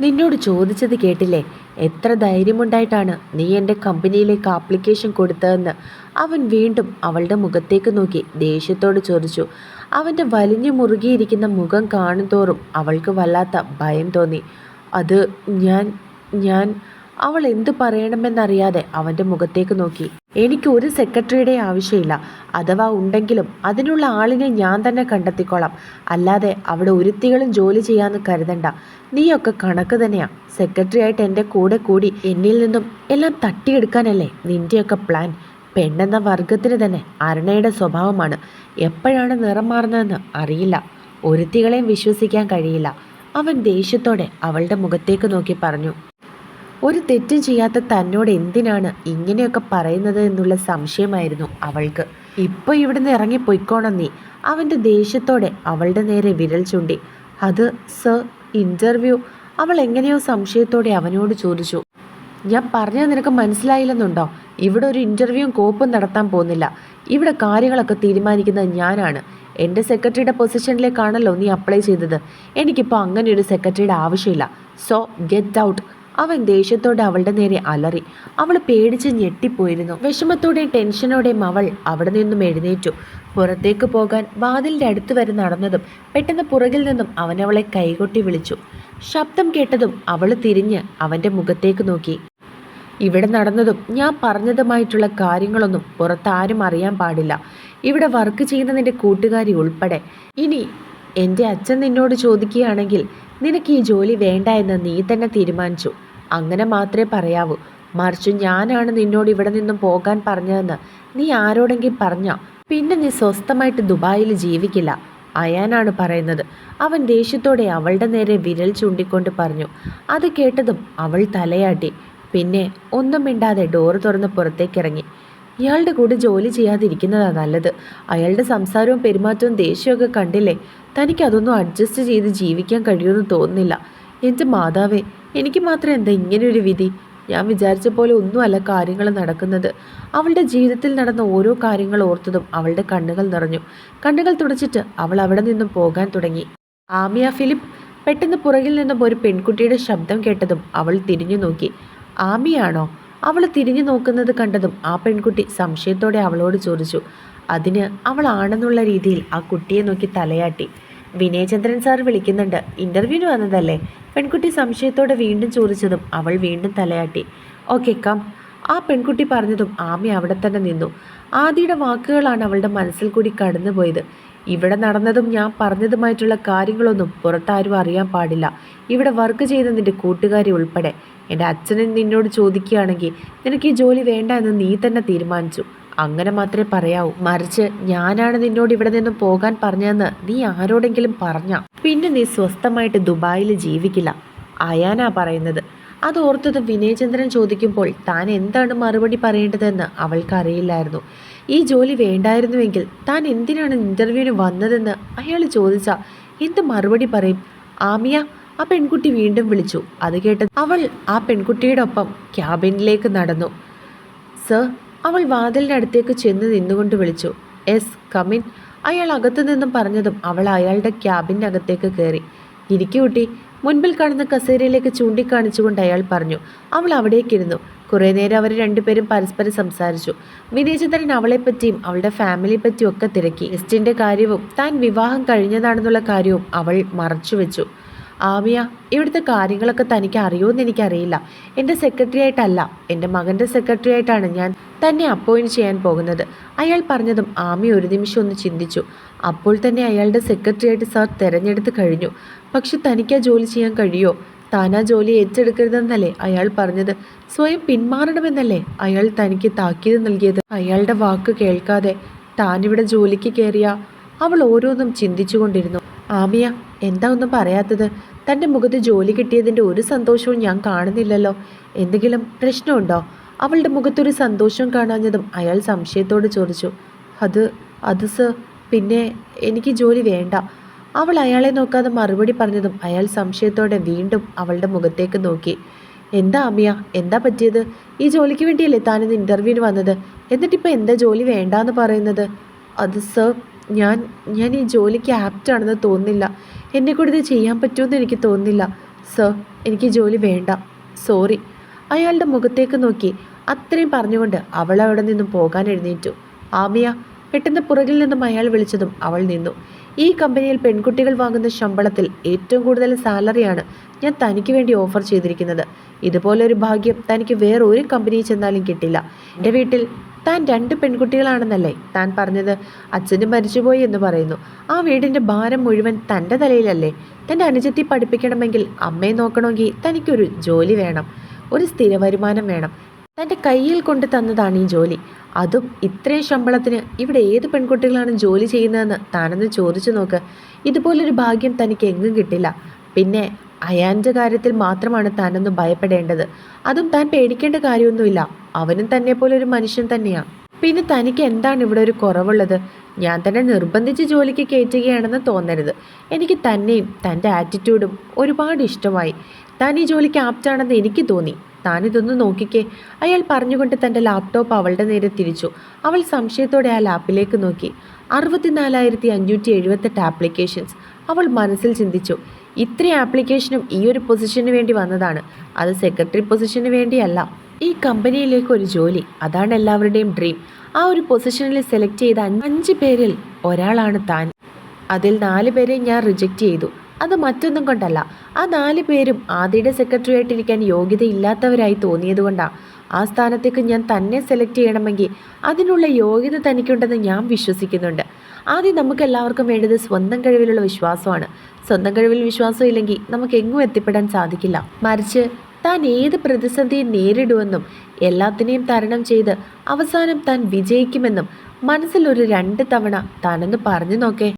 നിന്നോട് ചോദിച്ചത് കേട്ടില്ലേ? എത്ര ധൈര്യമുണ്ടായിട്ടാണ് നീ എന്റെ കമ്പനിയിലേക്ക് ആപ്ലിക്കേഷൻ കൊടുത്തതെന്ന്. അവൻ വീണ്ടും അവളുടെ മുഖത്തേക്ക് നോക്കി ദേഷ്യത്തോട് ചോദിച്ചു. അവന്റെ വലിഞ്ഞു മുറുകിയിരിക്കുന്ന മുഖം കാണുന്തോറും അവൾക്ക് വല്ലാത്ത ഭയം തോന്നി. അത് ഞാൻ ഞാൻ അവൾ എന്തു പറയണമെന്നറിയാതെ അവന്റെ മുഖത്തേക്ക് നോക്കി. എനിക്ക് ഒരു സെക്രട്ടറിയുടെ ആവശ്യമില്ല. അഥവാ ഉണ്ടെങ്കിലും അതിനുള്ള ആളിനെ ഞാൻ തന്നെ കണ്ടെത്തിക്കോളാം. അല്ലാതെ അവിടെ ഒരുത്തികളും ജോലി ചെയ്യാന്ന് കരുതണ്ട. നീയൊക്കെ കണക്ക് തന്നെയാ. സെക്രട്ടറി ആയിട്ട് എന്റെ കൂടെ കൂടി എന്നിൽ നിന്നും എല്ലാം തട്ടിയെടുക്കാനല്ലേ നിന്റെയൊക്കെ പ്ലാൻ? പെണ്ണെന്ന വർഗത്തിന് തന്നെ അരുണയുടെ സ്വഭാവമാണ്. എപ്പോഴാണ് നിറം മാറുന്നതെന്ന് അറിയില്ല. ഒരുത്തികളെയും വിശ്വസിക്കാൻ കഴിയില്ല. അവൻ ദേഷ്യത്തോടെ അവളുടെ മുഖത്തേക്ക് നോക്കി പറഞ്ഞു. ഒരു തെറ്റും ചെയ്യാത്ത തന്നോട് എന്തിനാണ് ഇങ്ങനെയൊക്കെ പറയുന്നത് എന്നുള്ള സംശയമായിരുന്നു അവൾക്ക്. ഇപ്പോൾ ഇവിടുന്ന് ഇറങ്ങി പൊയ്ക്കോണം നീ. അവന്റെ ദേഷ്യത്തോടെ അവളുടെ നേരെ വിരൽ ചൂണ്ടി. അത് സർ ഇന്റർവ്യൂ അവൾ എങ്ങനെയോ സംശയത്തോടെ അവനോട് ചോദിച്ചു. ഞാൻ പറഞ്ഞത് നിനക്ക് മനസ്സിലായില്ലെന്നുണ്ടോ? ഇവിടെ ഒരു ഇന്റർവ്യൂവും കോപ്പും നടത്താൻ പോകുന്നില്ല. ഇവിടെ കാര്യങ്ങളൊക്കെ തീരുമാനിക്കുന്നത് ഞാനാണ്. എന്റെ സെക്രട്ടറിയുടെ പൊസിഷനിലേക്കാണല്ലോ നീ അപ്ലൈ ചെയ്തത്. എനിക്കിപ്പോൾ അങ്ങനെ ഒരു സെക്രട്ടറിയുടെ ആവശ്യമില്ല. So get out. അവൻ ദേഷ്യത്തോടെ അവളുടെ നേരെ അലറി. അവൾ പേടിച്ച് ഞെട്ടിപ്പോയിരുന്നു. വിഷമത്തോടെയും ടെൻഷനോടെയും അവൾ അവിടെ നിന്നും എഴുന്നേറ്റു. പുറത്തേക്ക് പോകാൻ വാതിലിന്റെ അടുത്ത് വരെ നടന്നതും പെട്ടെന്ന് പുറകിൽ നിന്നും അവൻ അവളെ കൈകൊട്ടി വിളിച്ചു. ശബ്ദം കേട്ടതും അവൾ തിരിഞ്ഞ് അവന്റെ മുഖത്തേക്ക് നോക്കി. ഇവിടെ നടന്നതും ഞാൻ പറഞ്ഞതുമായിട്ടുള്ള കാര്യങ്ങളൊന്നും പുറത്താരും അറിയാൻ പാടില്ല. ഇവിടെ വർക്ക് ചെയ്യുന്ന നിന്റെ കൂട്ടുകാരി ഉൾപ്പെടെ. ഇനി എന്റെ അച്ഛൻ നിന്നോട് ചോദിക്കുകയാണെങ്കിൽ നിനക്ക് ഈ ജോലി വേണ്ട എന്ന് നീ തന്നെ തീരുമാനിച്ചു. അങ്ങനെ മാത്രമേ പറയാവൂ. മറിച്ച് ഞാനാണ് നിന്നോട് ഇവിടെ നിന്നും പോകാൻ പറഞ്ഞതെന്ന് നീ ആരോടെങ്കിലും പറഞ്ഞോ? പിന്നെ നീ സ്വസ്ഥമായിട്ട് ദുബായിൽ ജീവിക്കില്ല. അയാനാണ് പറയുന്നത്. അവൻ ദേഷ്യത്തോടെ അവളുടെ നേരെ വിരൽ ചൂണ്ടിക്കൊണ്ട് പറഞ്ഞു. അത് കേട്ടതും അവൾ തലയാട്ടി. പിന്നെ ഒന്നും മിണ്ടാതെ ഡോറ് തുറന്ന് പുറത്തേക്കിറങ്ങി. ഇയാളുടെ കൂടെ ജോലി ചെയ്യാതിരിക്കുന്നതാണ് നല്ലത്. അയാളുടെ സംസാരവും പെരുമാറ്റവും ദേഷ്യമൊക്കെ കണ്ടില്ലേ? തനിക്കതൊന്നും അഡ്ജസ്റ്റ് ചെയ്ത് ജീവിക്കാൻ കഴിയുമെന്ന് തോന്നുന്നില്ല. എന്റെ മാതാവേ എനിക്ക് മാത്രം എന്താ ഇങ്ങനെയൊരു വിധി? ഞാൻ വിചാരിച്ച പോലെ ഒന്നുമല്ല കാര്യങ്ങൾ നടക്കുന്നത്. അവളുടെ ജീവിതത്തിൽ നടന്ന ഓരോ കാര്യങ്ങൾ ഓർത്തതും അവളുടെ കണ്ണുകൾ നിറഞ്ഞു. കണ്ണുകൾ തുടച്ചിട്ട് അവൾ അവിടെ നിന്നും പോകാൻ തുടങ്ങി. ആമിയ ഫിലിപ്പ് പെട്ടെന്ന് പുറകിൽ നിന്നും ഒരു പെൺകുട്ടിയുടെ ശബ്ദം കേട്ടതും അവൾ തിരിഞ്ഞു നോക്കി. ആമിയാണോ? അവൾ തിരിഞ്ഞു നോക്കുന്നത് കണ്ടതും ആ പെൺകുട്ടി സംശയത്തോടെ അവളോട് ചോദിച്ചു. അതിന് അവളാണെന്നുള്ള രീതിയിൽ ആ കുട്ടിയെ നോക്കി തലയാട്ടി. വിനയചന്ദ്രൻ സാർ വിളിക്കുന്നുണ്ട്. ഇന്റർവ്യൂവിന് വന്നതല്ലേ? പെൺകുട്ടി സംശയത്തോടെ വീണ്ടും ചോദിച്ചതും അവൾ വീണ്ടും തലയാട്ടി. ഓക്കെ കം ആ പെൺകുട്ടി പറഞ്ഞതും ആമി അവിടെ തന്നെ നിന്നു. ആദിയുടെ വാക്കുകളാണ് അവളുടെ മനസ്സിൽ കൂടി കടന്നുപോയത്. ഇവിടെ നടന്നതും ഞാൻ പറഞ്ഞതുമായിട്ടുള്ള കാര്യങ്ങളൊന്നും പുറത്താരും അറിയാൻ പാടില്ല. ഇവിടെ വർക്ക് ചെയ്ത നിന്റെ കൂട്ടുകാരി ഉൾപ്പെടെ. എന്റെ അച്ഛനെ നിന്നോട് ചോദിക്കുകയാണെങ്കിൽ നിനക്ക് ഈ ജോലി വേണ്ട എന്ന് നീ തന്നെ തീരുമാനിച്ചു. അങ്ങനെ മാത്രമേ പറയാവൂ. മറിച്ച് ഞാനാണ് നിന്നോട് ഇവിടെ നിന്നും പോകാൻ പറഞ്ഞതെന്ന് നീ ആരോടെങ്കിലും പറഞ്ഞ? പിന്നെ നീ സ്വസ്ഥമായിട്ട് ദുബായിൽ ജീവിക്കില്ല. അയാനാ പറയുന്നത്. അത് ഓർത്തത് വിനയചന്ദ്രൻ ചോദിക്കുമ്പോൾ താൻ എന്താണ് മറുപടി പറയേണ്ടതെന്ന് അവൾക്കറിയില്ലായിരുന്നു. ഈ ജോലി വേണ്ടായിരുന്നുവെങ്കിൽ താൻ എന്തിനാണ് ഇന്റർവ്യൂവിന് വന്നതെന്ന് അയാൾ ചോദിച്ച എന്ത് മറുപടി പറയും? ആമിയ ആ പെൺകുട്ടി വീണ്ടും വിളിച്ചു. അത് കേട്ട് അവൾ ആ പെൺകുട്ടിയുടെ ഒപ്പം ക്യാബിനിലേക്ക് നടന്നു. സർ അവൾ വാതിലിന്റെ അടുത്തേക്ക് ചെന്ന് നിന്നുകൊണ്ട് വിളിച്ചു. എസ് കമിൻ അയാൾ അകത്തു നിന്നും പറഞ്ഞതും അവൾ അയാളുടെ ക്യാബിന്റെ അകത്തേക്ക് കയറി. ഇരിക്കു കുട്ടി. മുൻപിൽ കാണുന്ന കസേരയിലേക്ക് ചൂണ്ടിക്കാണിച്ചുകൊണ്ട് അയാൾ പറഞ്ഞു. അവൾ അവിടേക്കിരുന്നു കുറേ നേരം അവർ രണ്ടുപേരും പരസ്പരം സംസാരിച്ചു. വിനയചന്ദ്രൻ അവളെപ്പറ്റിയും അവളുടെ ഫാമിലിയെ പറ്റിയും ഒക്കെ തിരക്കി. എസ്റ്റിന്റെ കാര്യവും താൻ വിവാഹം കഴിഞ്ഞതാണെന്നുള്ള കാര്യവും അവൾ മറച്ചുവെച്ചു ആമിയ ഇവിടുത്തെ കാര്യങ്ങളൊക്കെ തനിക്ക് അറിയുമെന്ന് എനിക്കറിയില്ല. എന്റെ സെക്രട്ടറി ആയിട്ടല്ല എന്റെ മകന്റെ സെക്രട്ടറി ആയിട്ടാണ് ഞാൻ തന്നെ അപ്പോയിന്റ് ചെയ്യാൻ പോകുന്നത്. അയാൾ പറഞ്ഞതും ആമി ഒരു നിമിഷം ഒന്ന് ചിന്തിച്ചു. അപ്പോൾ തന്നെ അയാളുടെ സെക്രട്ടറി ആയിട്ട് സാർ തിരഞ്ഞെടുത്ത് കഴിഞ്ഞു. പക്ഷെ തനിക്ക് ആ ജോലി ചെയ്യാൻ കഴിയുമോ? താൻ ആ ജോലി ഏറ്റെടുക്കരുതെന്നല്ലേ അയാൾ പറഞ്ഞത്. സ്വയം പിന്മാറണമെന്നല്ലേ അയാൾ തനിക്ക് താക്കീത് നൽകിയത്? അയാളുടെ വാക്ക് കേൾക്കാതെ താനിവിടെ ജോലിക്ക് കയറിയ അവൾ ഓരോന്നും ചിന്തിച്ചുകൊണ്ടിരുന്നു. ആമിയ എന്താ ഒന്നും പറയാത്തത്? തന്റെ മുഖത്ത് ജോലി കിട്ടിയതിന്റെ ഒരു സന്തോഷവും ഞാൻ കാണുന്നില്ലല്ലോ. എന്തെങ്കിലും പ്രശ്നമുണ്ടോ? അവളുടെ മുഖത്തൊരു സന്തോഷം കാണാഞ്ഞതും അയാൾ സംശയത്തോട് ചോദിച്ചു. അത് അത് സർ പിന്നെ എനിക്ക് ജോലി വേണ്ട. അവൾ അയാളെ നോക്കാതെ മറുപടി പറഞ്ഞതും അയാൾ സംശയത്തോടെ വീണ്ടും അവളുടെ മുഖത്തേക്ക് നോക്കി. എന്താ അമിയ എന്താ പറ്റിയത്? ഈ ജോലിക്ക് വേണ്ടിയല്ലേ താനിന്ന് ഇന്റർവ്യൂവിന് വന്നത്? എന്നിട്ടിപ്പോൾ എന്താ ജോലി വേണ്ടാന്ന് പറയുന്നത്? അത് സർ ഞാൻ ഞാൻ ഈ ജോലിക്ക് ആപ്റ്റ് ആണെന്ന് തോന്നുന്നില്ല. എന്നെ കൂടി ഇത് ചെയ്യാൻ പറ്റുമെന്ന് എനിക്ക് തോന്നുന്നില്ല. സർ എനിക്ക് ജോലി വേണ്ട. സോറി. അയാളുടെ മുഖത്തേക്ക് നോക്കി. അത്രയും പറഞ്ഞുകൊണ്ട് അവൾ അവിടെ നിന്നും പോകാൻ എഴുന്നേറ്റു. ആമിയ പെട്ടെന്ന് പുറകിൽ നിന്നും അയാൾ വിളിച്ചതും അവൾ നിന്നു. ഈ കമ്പനിയിൽ പെൺകുട്ടികൾ വാങ്ങുന്ന ശമ്പളത്തിൽ ഏറ്റവും കൂടുതൽ സാലറിയാണ് ഞാൻ തനിക്ക് വേണ്ടി ഓഫർ ചെയ്തിരിക്കുന്നത്. ഇതുപോലൊരു ഭാഗ്യം തനിക്ക് വേറെ ഒരു കമ്പനിയിൽ ചെന്നാലും കിട്ടില്ല. എന്റെ വീട്ടിൽ താൻ രണ്ട് പെൺകുട്ടികളാണെന്നല്ലേ? താൻ പറഞ്ഞത് അച്ഛനും മരിച്ചുപോയി എന്ന് പറയുന്നു. ആ വീടിന്റെ ഭാരം മുഴുവൻ തന്റെ തലയിലല്ലേ? തന്റെ അനുജത്തി പഠിപ്പിക്കണമെങ്കിൽ അമ്മയെ നോക്കണമെങ്കിൽ തനിക്കൊരു ജോലി വേണം. ഒരു സ്ഥിര വരുമാനം വേണം. തന്റെ കയ്യിൽ കൊണ്ട് തന്നതാണ് ഈ ജോലി. അതും ഇത്രയും ശമ്പളത്തിന് ഇവിടെ ഏത് പെൺകുട്ടികളാണ് ജോലി ചെയ്യുന്നതെന്ന് താനൊന്ന് ചോദിച്ചു നോക്ക്. ഇതുപോലൊരു ഭാഗ്യം തനിക്ക് എങ്ങും കിട്ടില്ല. പിന്നെ അയാന്റെ കാര്യത്തിൽ മാത്രമാണ് താനൊന്ന് ഭയപ്പെടേണ്ടത്. അതും താൻ പേടിക്കേണ്ട കാര്യമൊന്നുമില്ല. അവനും തന്നെ പോലെ ഒരു മനുഷ്യൻ തന്നെയാണ് പിന്നെ തനിക്ക് എന്താണ് ഇവിടെ ഒരു കുറവുള്ളത്? ഞാൻ തന്നെ നിർബന്ധിച്ച് ജോലിക്ക് കയറ്റുകയാണെന്ന് തോന്നരുത്. എനിക്ക് തന്നെയും തന്റെ ആറ്റിറ്റ്യൂഡും ഒരുപാട് ഇഷ്ടമായി. താൻ ഈ ജോലിക്ക് ആപ്റ്റാണെന്ന് എനിക്ക് തോന്നി. താനിതൊന്ന് നോക്കിക്കേ. അയാൾ പറഞ്ഞുകൊണ്ട് തന്റെ ലാപ്ടോപ്പ് അവളുടെ നേരെ തിരിച്ചു. അവൾ സംശയത്തോടെ ആ ലാപ്പിലേക്ക് നോക്കി. അറുപത്തിനാലായിരത്തി അഞ്ഞൂറ്റി എഴുപത്തെട്ട് ആപ്ലിക്കേഷൻസ് അവൾ മനസ്സിൽ ചിന്തിച്ചു. ഇത്രയും ആപ്ലിക്കേഷനും ഈ ഒരു പൊസിഷന് വേണ്ടി വന്നതാണ്. അത് സെക്രട്ടറി പൊസിഷന് വേണ്ടിയല്ല ഈ കമ്പനിയിലേക്ക് ഒരു ജോലി. അതാണ് എല്ലാവരുടെയും ഡ്രീം ആ ഒരു പൊസിഷനിൽ സെലക്ട് ചെയ്ത അഞ്ച് പേരിൽ ഒരാളാണ് താൻ. അതിൽ നാല് പേരെ ഞാൻ റിജക്റ്റ് ചെയ്തു. അത് മറ്റൊന്നും കൊണ്ടല്ല ആ നാല് പേരും ആദ്യയുടെ സെക്രട്ടറി ആയിട്ടിരിക്കാൻ യോഗ്യതയില്ലാത്തവരായി തോന്നിയതുകൊണ്ടാണ് ആ സ്ഥാനത്തേക്ക് ഞാൻ തന്നെ സെലക്ട് ചെയ്യണമെങ്കിൽ അതിനുള്ള യോഗ്യത തനിക്കുണ്ടെന്ന് ഞാൻ വിശ്വസിക്കുന്നുണ്ട്. ആദ്യം നമുക്ക് എല്ലാവർക്കും വേണ്ടത് സ്വന്തം കഴിവിലുള്ള വിശ്വാസമാണ്. സ്വന്തം കഴിവിൽ വിശ്വാസം ഇല്ലെങ്കിൽ നമുക്ക് എങ്ങും എത്തിപ്പെടാൻ സാധിക്കില്ല. മറിച്ച് താൻ ഏത് പ്രതിസന്ധിയെ നേരിടുമെന്നും എല്ലാത്തിനെയും തരണം ചെയ്ത് അവസാനം താൻ വിജയിക്കുമെന്നും മനസ്സിൽ ഒരു രണ്ട് തവണ താനൊന്ന് പറഞ്ഞു നോക്കേ.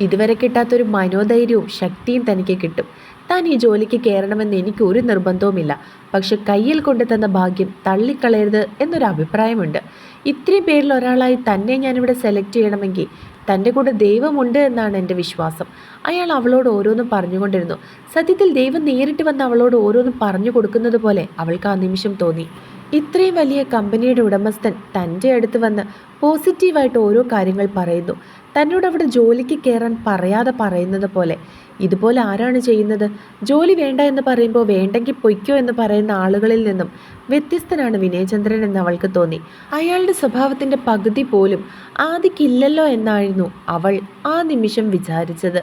ഇതുവരെ കിട്ടാത്തൊരു മനോധൈര്യവും ശക്തിയും തനിക്ക് കിട്ടും. താൻ ഈ ജോലിക്ക് കയറണമെന്ന് എനിക്ക് ഒരു നിർബന്ധവുമില്ല. പക്ഷെ കയ്യിൽ കൊണ്ടു തന്ന ഭാഗ്യം തള്ളിക്കളയരുത് എന്നൊരു അഭിപ്രായമുണ്ട്. ഇത്രയും പേരിൽ ഒരാളായി തന്നെ ഞാനിവിടെ സെലക്ട് ചെയ്യണമെങ്കിൽ തന്റെ കൂടെ ദൈവമുണ്ട് എന്നാണ് എന്റെ വിശ്വാസം. അയാൾ അവളോട് ഓരോന്നും പറഞ്ഞുകൊണ്ടിരുന്നു. സത്യത്തിൽ ദൈവം നേരിട്ട് വന്ന് അവളോട് ഓരോന്നും പറഞ്ഞു കൊടുക്കുന്നത് പോലെ അവൾക്ക് ആ നിമിഷം തോന്നി. ഇത്രയും വലിയ കമ്പനിയുടെ ഉടമസ്ഥൻ തന്റെ അടുത്ത് വന്ന് പോസിറ്റീവായിട്ട് ഓരോ കാര്യങ്ങൾ പറയുന്നു. തന്നോട് അവിടെ ജോലിക്ക് കയറാൻ പറയാതെ പറയുന്നത് പോലെ ഇതുപോലെ ആരാണ് ചെയ്യുന്നത്? ജോലി വേണ്ട എന്ന് പറയുമ്പോൾ വേണ്ടെങ്കിൽ പൊയ്ക്കോ എന്ന് പറയുന്ന ആളുകളിൽ നിന്നും വ്യത്യസ്തനാണ് വിനയചന്ദ്രൻ എന്ന് അവൾക്ക് തോന്നി. അയാളുടെ സ്വഭാവത്തിന്റെ പകുതി പോലും ആദിക്കില്ലല്ലോ എന്നായിരുന്നു അവൾ ആ നിമിഷം വിചാരിച്ചത്.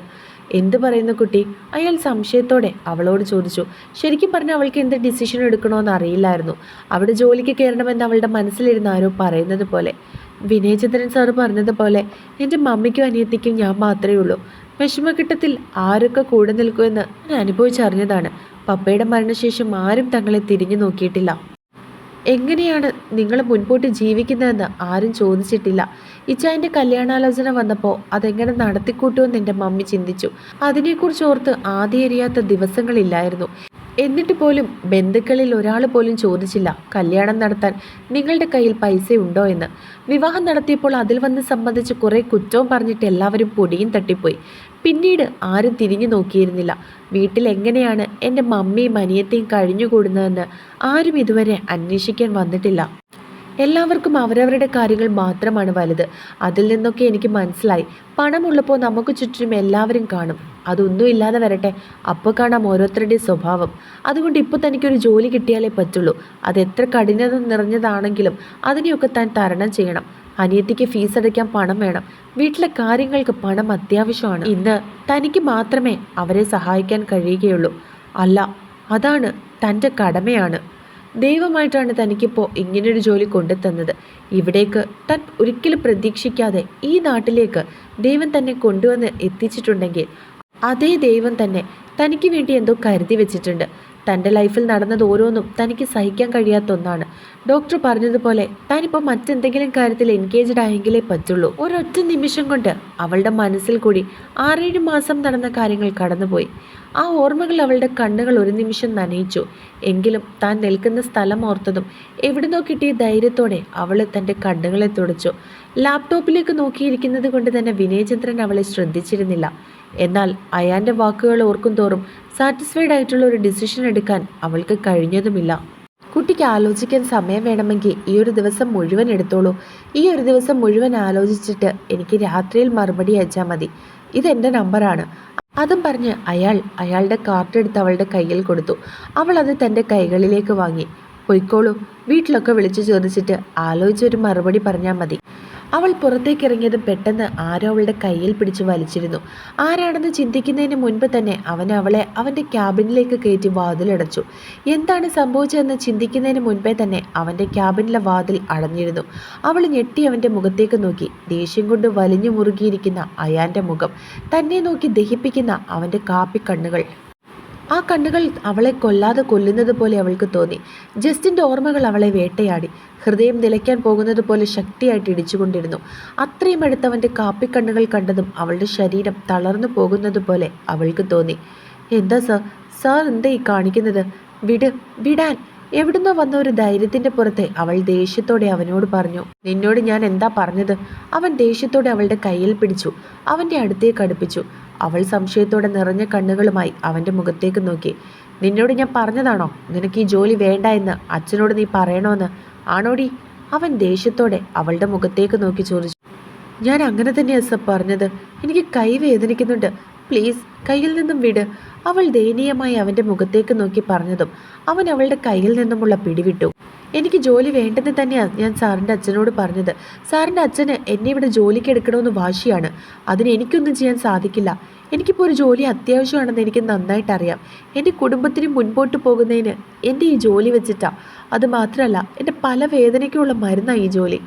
എന്ത് പറയുന്നു കുട്ടി? അയാൾ സംശയത്തോടെ അവളോട് ചോദിച്ചു. ശരിക്കും പറഞ്ഞാൽ അവൾക്ക് എന്ത് ഡിസിഷൻ എടുക്കണോ എന്ന് അറിയില്ലായിരുന്നു. അവിടെ ജോലിക്ക് കയറണമെന്ന് അവളുടെ മനസ്സിലിരുന്ന ആരോ പറയുന്നത് പോലെ. വിനയചന്ദ്രൻ സാർ പറഞ്ഞതുപോലെ എന്റെ മമ്മിക്കും അനിയത്തിക്കും ഞാൻ മാത്രമേ ഉള്ളൂ. വിഷമഘട്ടത്തിൽ ആരൊക്കെ കൂടെ നിൽക്കുമെന്ന് ഞാൻ അനുഭവിച്ചറിഞ്ഞതാണ്. പപ്പയുടെ മരണശേഷം ആരും തങ്ങളെ തിരിഞ്ഞു നോക്കിയിട്ടില്ല. എങ്ങനെയാണ് നിങ്ങൾ മുൻപോട്ട് ജീവിക്കുന്നതെന്ന് ആരും ചോദിച്ചിട്ടില്ല. ഇച്ചായന്റെ കല്യാണാലോചന വന്നപ്പോൾ അതെങ്ങനെ നടത്തിക്കൂട്ടുമെന്ന് എന്റെ മമ്മി ചിന്തിച്ചു. അതിനെക്കുറിച്ച് ഓർത്ത് ആദ്യം എറിയാത്ത ദിവസങ്ങളില്ലായിരുന്നു. എന്നിട്ട് പോലും ബന്ധുക്കളിൽ ഒരാൾ പോലും ചോദിച്ചില്ല കല്യാണം നടത്താൻ നിങ്ങളുടെ കയ്യിൽ പൈസ ഉണ്ടോ എന്ന്. വിവാഹം നടത്തിയപ്പോൾ അതിൽ വന്ന് സംബന്ധിച്ച് കുറേ കുറ്റവും പറഞ്ഞിട്ട് എല്ലാവരും പൊടിയും തട്ടിപ്പോയി. പിന്നീട് ആരും തിരിഞ്ഞു നോക്കിയിരുന്നില്ല. വീട്ടിൽ എങ്ങനെയാണ് എന്റെ മമ്മിയും അനിയത്തെയും കഴിഞ്ഞുകൂടുന്നതെന്ന് ആരും ഇതുവരെ അന്വേഷിക്കാൻ വന്നിട്ടില്ല. എല്ലാവർക്കും അവരവരുടെ കാര്യങ്ങൾ മാത്രമാണ് വലുത്. അതിൽ നിന്നൊക്കെ എനിക്ക് മനസ്സിലായി. പണമുള്ളപ്പോൾ നമുക്ക് ചുറ്റും എല്ലാവരും കാണും. അതൊന്നും ഇല്ലാതെ വരട്ടെ. അപ്പോൾ കാണാം ഓരോരുത്തരുടെയും സ്വഭാവം. അതുകൊണ്ട് ഇപ്പോൾ തനിക്കൊരു ജോലി കിട്ടിയാലേ പറ്റുള്ളൂ. അത് എത്ര കഠിനത നിറഞ്ഞതാണെങ്കിലും അതിനെയൊക്കെ താൻ തരണം ചെയ്യണം. അനിയത്തിക്ക് ഫീസ് അടയ്ക്കാൻ പണം വേണം. വീട്ടിലെ കാര്യങ്ങൾക്ക് പണം അത്യാവശ്യമാണ്. ഇന്ന് തനിക്ക് മാത്രമേ അവരെ സഹായിക്കാൻ കഴിയുകയുള്ളൂ. അല്ല അതാണ് തന്റെ കടമയാണ്. ദൈവമായിട്ടാണ് തനിക്കിപ്പോൾ ഇങ്ങനൊരു ജോലി കൊണ്ടുതന്നത്. ഇവിടേക്ക് താൻ ഒരിക്കലും പ്രതീക്ഷിക്കാതെ ഈ നാട്ടിലേക്ക് ദൈവം തന്നെ കൊണ്ടുവന്ന് എത്തിച്ചിട്ടുണ്ടെങ്കിൽ അതേ ദൈവം തന്നെ തനിക്ക് വേണ്ടി എന്തോ കരുതി വെച്ചിട്ടുണ്ട്. തന്റെ ലൈഫിൽ നടന്നത് ഓരോന്നും തനിക്ക് സഹിക്കാൻ കഴിയാത്ത ഒന്നാണ്. ഡോക്ടർ പറഞ്ഞതുപോലെ താനിപ്പോൾ മറ്റെന്തെങ്കിലും കാര്യത്തിൽ എൻഗേജ്ഡ് ആയെങ്കിലേ പറ്റുള്ളൂ. ഒരൊറ്റ നിമിഷം കൊണ്ട് അവളുടെ മനസ്സിൽ കൂടി ആറേഴ് മാസം നടന്ന കാര്യങ്ങൾ കടന്നുപോയി. ആ ഓർമ്മകൾ അവളുടെ കണ്ണുകൾ ഒരു നിമിഷം നനയിച്ചു. എങ്കിലും താൻ നിൽക്കുന്ന സ്ഥലം ഓർത്തതും എവിടുന്നോ കിട്ടിയ ധൈര്യത്തോടെ അവൾ തന്റെ കണ്ണുകളെ തുടച്ചു. ലാപ്ടോപ്പിലേക്ക് നോക്കിയിരിക്കുന്നത് കൊണ്ട് തന്നെ വിനയചന്ദ്രൻ അവളെ ശ്രദ്ധിച്ചിരുന്നില്ല. എന്നാൽ അയാന്റെ വാക്കുകൾ ഓർക്കും തോറും സാറ്റിസ്ഫൈഡ് ആയിട്ടുള്ള ഒരു ഡിസിഷൻ എടുക്കാൻ അവൾക്ക് കഴിഞ്ഞതുമില്ല. കുട്ടിക്ക് ആലോചിക്കാൻ സമയം വേണമെങ്കിൽ ഈ ഒരു ദിവസം മുഴുവൻ എടുത്തോളൂ. ഈ ഒരു ദിവസം മുഴുവൻ ആലോചിച്ചിട്ട് എനിക്ക് രാത്രിയിൽ മറുപടി അയച്ചാൽ മതി. ഇതെന്റെ നമ്പറാണ് അതും പറഞ്ഞ് അയാൾ അയാളുടെ കാർഡ് എടുത്ത് അവളുടെ കയ്യിൽ കൊടുത്തു. അവൾ അത് തന്റെ കൈകളിലേക്ക് വാങ്ങി. പൊയ്ക്കോളൂ വീട്ടിലൊക്കെ വിളിച്ചു ചോദിച്ചിട്ട് ആലോചിച്ചൊരു മറുപടി പറഞ്ഞാൽ മതി. അവൾ പുറത്തേക്കിറങ്ങിയത് പെട്ടെന്ന് ആരോ അവളുടെ കയ്യിൽ പിടിച്ച് വലിച്ചിരുന്നു. ആരാണെന്ന് ചിന്തിക്കുന്നതിന് മുൻപ് തന്നെ അവൻ അവളെ അവന്റെ ക്യാബിനിലേക്ക് കയറ്റി വാതിലടച്ചു. എന്താണ് സംഭവിച്ചതെന്ന് ചിന്തിക്കുന്നതിന് മുൻപേ തന്നെ അവന്റെ ക്യാബിനിലെ വാതിൽ അടഞ്ഞിരുന്നു. അവൾ ഞെട്ടി അവന്റെ മുഖത്തേക്ക് നോക്കി. ദേഷ്യം കൊണ്ട് വലിഞ്ഞു മുറുകിയിരിക്കുന്ന അയാന്റെ മുഖം. തന്നെ നോക്കി ദഹിപ്പിക്കുന്ന അവന്റെ കാപ്പിക്കണ്ണുകൾ. ആ കണ്ണുകൾ അവളെ കൊല്ലാതെ കൊല്ലുന്നത് പോലെ അവൾക്ക് തോന്നി. ജസ്റ്റിന്റെ ഓർമ്മകൾ അവളെ വേട്ടയാടി. ഹൃദയം നിലയ്ക്കാൻ പോകുന്നത് പോലെ ശക്തിയായിട്ട് ഇടിച്ചുകൊണ്ടിരുന്നു. അത്രയും അടുത്തവന്റെ കാപ്പിക്കണ്ണുകൾ കണ്ടതും അവളുടെ ശരീരം തളർന്നു പോകുന്നത് പോലെ അവൾക്ക് തോന്നി. എന്താ സർ? സാർ എന്താ ഈ കാണിക്കുന്നത്? വിട് വിടാൻ. എവിടുന്നോ വന്ന ഒരു ധൈര്യത്തിന്റെ പുറത്തെ അവൾ ദേഷ്യത്തോടെ അവനോട് പറഞ്ഞു. നിന്നോട് ഞാൻ എന്താ പറഞ്ഞത്? അവൻ ദേഷ്യത്തോടെ അവളുടെ കയ്യിൽ പിടിച്ചു. അവന്റെ അടുത്തേക്ക് അടുപ്പിച്ചു. അവൾ സംശയത്തോടെ നിറഞ്ഞ കണ്ണുകളുമായി അവന്റെ മുഖത്തേക്ക് നോക്കി. നിന്നോട് ഞാൻ പറഞ്ഞതാണോ? നിനക്ക് ഈ ജോലി വേണ്ട എന്ന് അച്ഛനോട് നീ പറയണോന്ന്? ആണോടി? അവൻ ദേഷ്യത്തോടെ അവളുടെ മുഖത്തേക്ക് നോക്കി ചോദിച്ചു. ഞാൻ അങ്ങനെ തന്നെയാണ് സർ പറഞ്ഞത്. എനിക്ക് കൈ വേദനിക്കുന്നുണ്ട് പ്ലീസ് കയ്യിൽ നിന്നും വിട്. അവൾ ദയനീയമായി അവന്റെ മുഖത്തേക്ക് നോക്കി പറഞ്ഞതും അവൻ അവളുടെ കയ്യിൽ നിന്നുമുള്ള പിടിവിട്ടു. എനിക്ക് ജോലി വേണ്ടെന്ന് തന്നെയാണ് ഞാൻ സാറിന്റെ അച്ഛനോട് പറഞ്ഞത്. സാറിന്റെ അച്ഛന് എന്നെ ഇവിടെ ജോലിക്ക് എടുക്കണമെന്ന് വാശിയാണ്. അതിന് എനിക്കൊന്നും ചെയ്യാൻ സാധിക്കില്ല. എനിക്കിപ്പോൾ ഒരു ജോലി അത്യാവശ്യമാണെന്ന് എനിക്ക് നന്നായിട്ട് അറിയാം. എന്റെ കുടുംബത്തിന് മുൻപോട്ട് പോകുന്നതിന് എന്റെ ഈ ജോലി വെച്ചിട്ടാണ് അത് മാത്രമല്ല എന്റെ പല വേദനയ്ക്കുമുള്ള മരുന്നാണ് ഈ ജോലി.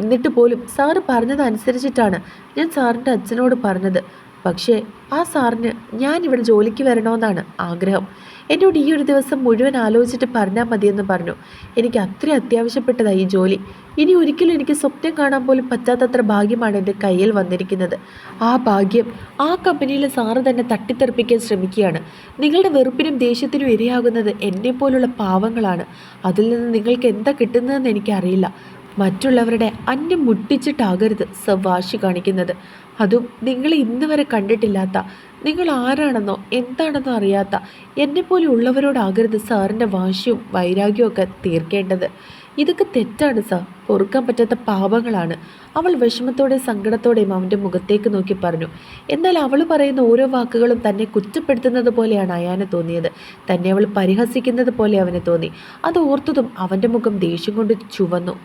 എന്നിട്ട് പോലും സാറ് പറഞ്ഞതനുസരിച്ചിട്ടാണ് ഞാൻ സാറിന്റെ അച്ഛനോട് പറഞ്ഞത്. പക്ഷേ ആ സാറിന് ഞാൻ ഇവിടെ ജോലിക്ക് വരണമെന്നാണ് ആഗ്രഹം. എന്നോട് ഈ ഒരു ദിവസം മുഴുവൻ ആലോചിച്ചിട്ട് പറഞ്ഞാൽ മതിയെന്ന് പറഞ്ഞു. എനിക്ക് അത്ര അത്യാവശ്യപ്പെട്ടതായി ഈ ജോലി. ഇനി ഒരിക്കലും എനിക്ക് സ്വപ്നം കാണാൻ പോലും പറ്റാത്തത്ര ഭാഗ്യമാണ് എന്റെ കയ്യിൽ വന്നിരിക്കുന്നത്. ആ ഭാഗ്യം ആ കമ്പനിയിലെ സാറ് തന്നെ തട്ടിത്തെറിപ്പിക്കാൻ ശ്രമിക്കുകയാണ്. നിങ്ങളുടെ വെറുപ്പിനും ദേഷ്യത്തിനും ഇരയാകുന്നത് എന്നെപ്പോലുള്ള പാവങ്ങളാണ്. അതിൽ നിന്ന് നിങ്ങൾക്ക് എന്താ കിട്ടുന്നതെന്ന് എനിക്കറിയില്ല. മറ്റുള്ളവരുടെ അന്യം മുട്ടിച്ചിട്ടാകരുത് സവാശി വാശി കാണിക്കുന്നത്. അതും നിങ്ങൾ ഇന്ന് വരെ കണ്ടിട്ടില്ലാത്ത നിങ്ങൾ ആരാണെന്നോ എന്താണെന്നോ അറിയാത്ത എന്നെപ്പോലെ ഉള്ളവരോടാകരുത് സാറിന്റെ വാശിയും വൈരാഗ്യവും ഒക്കെ തീർക്കേണ്ടത്. ഇതൊക്കെ തെറ്റാണ് സാർ. പൊറുക്കാൻ പറ്റാത്ത പാപങ്ങളാണ് അവൾ വിഷമത്തോടെ സങ്കടത്തോടെയും അവന്റെ മുഖത്തേക്ക് നോക്കി പറഞ്ഞു. എന്നാൽ അവൾ പറയുന്ന ഓരോ വാക്കുകളും തന്നെ കുറ്റപ്പെടുത്തുന്നത് പോലെയാണ് അയാന് തോന്നിയത്. തന്നെ അവൾ പരിഹസിക്കുന്നത് പോലെ അവന് തോന്നി. അത് ഓർത്തതും അവന്റെ മുഖം ദേഷ്യം കൊണ്ട് ചുവന്നു.